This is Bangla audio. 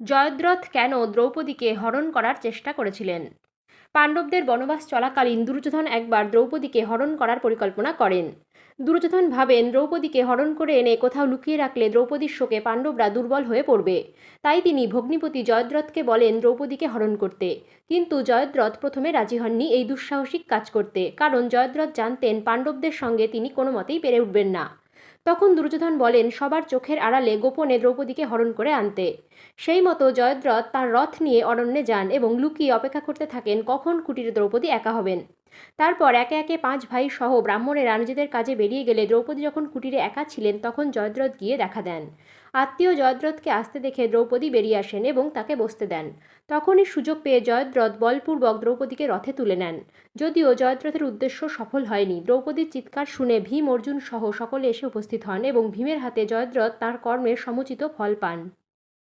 জয়দ্রথ কেন দ্রৌপদীকে হরণ করার চেষ্টা করেছিলেন? পাণ্ডবদের বনবাস চলাকালীন দুর্যোধন একবার দ্রৌপদীকে হরণ করার পরিকল্পনা করেন। দুর্যোধন ভাবেন দ্রৌপদীকে হরণ করে এনে কোথাও লুকিয়ে রাখলে দ্রৌপদীর শোকে পাণ্ডবরা দুর্বল হয়ে পড়বে। তাই তিনি ভগ্নিপতি জয়দ্রথকে বলেন দ্রৌপদীকে হরণ করতে। কিন্তু জয়দ্রথ প্রথমে রাজি হননি এই দুঃসাহসিক কাজ করতে। কারণ জয়দ্রথ জানতেন পাণ্ডবদের সঙ্গে তিনি কোনো মতেই পেরে উঠবেন না। তখন দুর্যোধন বলেন, সবার চোখের আড়ালে গোপনে দ্রৌপদীকে হরণ করে আনতে। সেই মতো জয়দ্রথ তার রথ নিয়ে অরণ্যে যান এবং লুকিয়ে অপেক্ষা করতে থাকেন কখন কুটির দ্রৌপদী একা হবেন। তারপর একে একে পাঁচ ভাই সহ ব্রাহ্মণেরা নিজেদের কাজে বেরিয়ে গেলে দ্রৌপদী যখন কুটিরে একা ছিলেন, তখন জয়দ্রথ গিয়ে দেখা দেন। আত্মীয় জয়দ্রথকে আসতে দেখে দ্রৌপদী বেরিয়ে আসেন এবং তাকে বসতে দেন। তখনই সুযোগ পেয়ে জয়দ্রথ বলপূর্বক দ্রৌপদীকে রথে তুলে নেন। যদিও জয়দ্রথের উদ্দেশ্য সফল হয়নি, দ্রৌপদীর চিৎকার শুনে ভীম অর্জুন সহ সকলে এসে উপস্থিত হন এবং ভীমের হাতে জয়দ্রথ তাঁর কর্মের সমুচিত ফল পান।